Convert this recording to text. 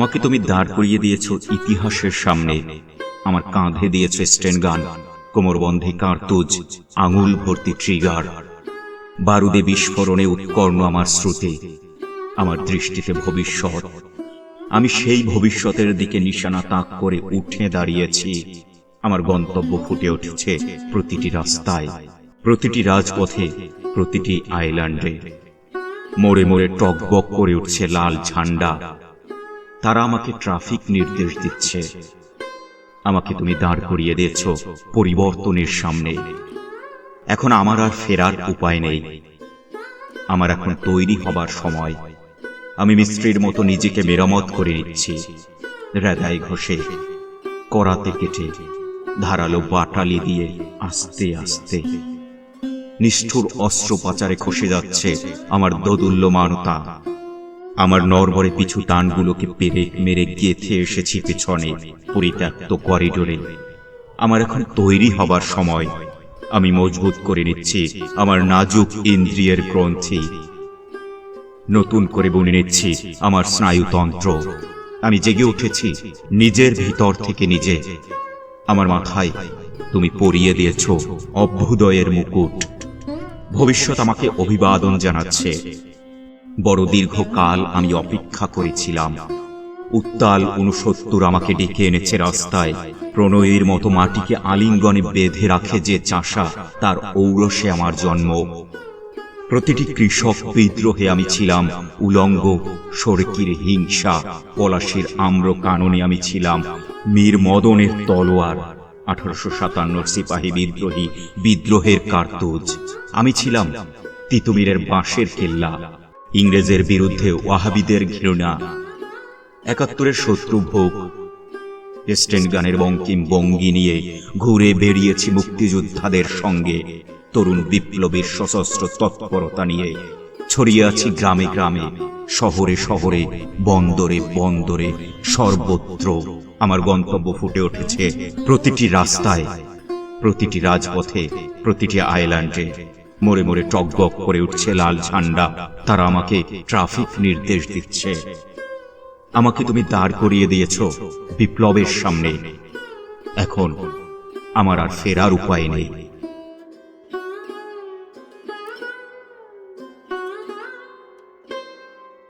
আমাকে তুমি দাঁড় করিয়ে দিয়েছ ইতিহাসের সামনে। আমার কাঁধে দিয়েছ স্টেন গান কোমরবন্ধে কার্তুজ, আঙুল ভর্তি ট্রিগার। বারুদে বিস্ফোরণে উৎকর্ণ আমার শ্রুতি, আমার দৃষ্টিতে ভবিষ্যৎ। আমি সেই ভবিষ্যতের দিকে নিশানা তাক করে উঠে দাঁড়িয়েছি। আমার গন্তব্য ফুটে উঠেছে প্রতিটি রাস্তায়, প্রতিটি রাজপথে, প্রতিটি আইল্যান্ডে। মোড়ে মোড়ে টকবক করে উঠছে লাল ঝান্ডা তারা আমাকে ট্রাফিক নির্দেশ দিচ্ছে। আমাকে তুমি দাঁড় করিয়ে দিয়েছ পরিবর্তনের সামনে। এখন আমার আর ফেরার উপায় নেই। আমার এখন তৈরি হবার সময়। আমি মিস্ত্রির মতো নিজেকে মেরামত করে নিচ্ছি। হৃদয় ঘষে করাতে কেটে, ধারালো বাটালি দিয়ে আস্তে আস্তে। নিষ্ঠুর অস্ত্র পাচারে খসে যাচ্ছে আমার দোদুল্যমানতা। আমার নরবরে পিছু টানগুলোকে পেরে মেরে গেথে এসেছি পেছনে, পরিত্যক্ত করিডোরে। আমার এখন তৈরি হবার সময়। আমি মজবুত করে নিচ্ছি আমার নাজুক ইন্দ্রিয়ের গ্রন্থি। নতুন করে বুনে নিচ্ছি আমার স্নায়ুতন্ত্র। আমি জেগে উঠেছি নিজের ভিতর থেকে নিজে। আমার মাথায়, তুমি পরিয়ে দিয়েছ অভ্যুদয়ের মুকুট। ভবিষ্যৎ আমাকে অভিবাদন জানাচ্ছে। বড় দীর্ঘকাল আমি অপেক্ষা করেছিলাম। উত্তাল উনসত্তর আমাকে ডেকে এনেছে রাস্তায়। প্রণয়ের মতো মাটিকে আলিঙ্গনে বেঁধে রাখে যে চাষা, তার ঔরসে আমার জন্ম। প্রতিটি কৃষক বিদ্রোহে আমি ছিলাম। উলঙ্গ, সরকির হিংসা, পলাশির আম্র কাননে আমি ছিলাম। মীর মদনের তলোয়ার, আঠারোশো সাতান্নর সিপাহী বিদ্রোহী, বিদ্রোহের কার্তুজ। আমি ছিলাম তিতুমিরের বাঁশের কেল্লা। ইংরেজের বিরুদ্ধে ওয়াহাবিদের ঘৃণা, একাত্তরের শত্রু ভোগ স্টেন গানের বঙ্কিম বঙ্গি নিয়ে ঘুরে বেরিয়েছি মুক্তিযোদ্ধাদের সঙ্গে, তরুণ বিপ্লবীর সশস্ত্র তৎপরতা নিয়ে। ছড়িয়ে আছি গ্রামে গ্রামে, শহরে শহরে, বন্দরে বন্দরে, সর্বত্র। আমার গন্তব্য ফুটে উঠেছে প্রতিটি রাস্তায়, প্রতিটি রাজপথে, প্রতিটি আইল্যান্ডে মোড়ে মোড়ে টকবক করে উঠছে লাল ঝান্ডা। তারা আমাকে ট্রাফিক নির্দেশ দিচ্ছে। আমাকে তুমি দাঁড় করিয়ে দিয়েছ বিপ্লবের সামনে। এখন আমার আর ফেরার উপায় নেই।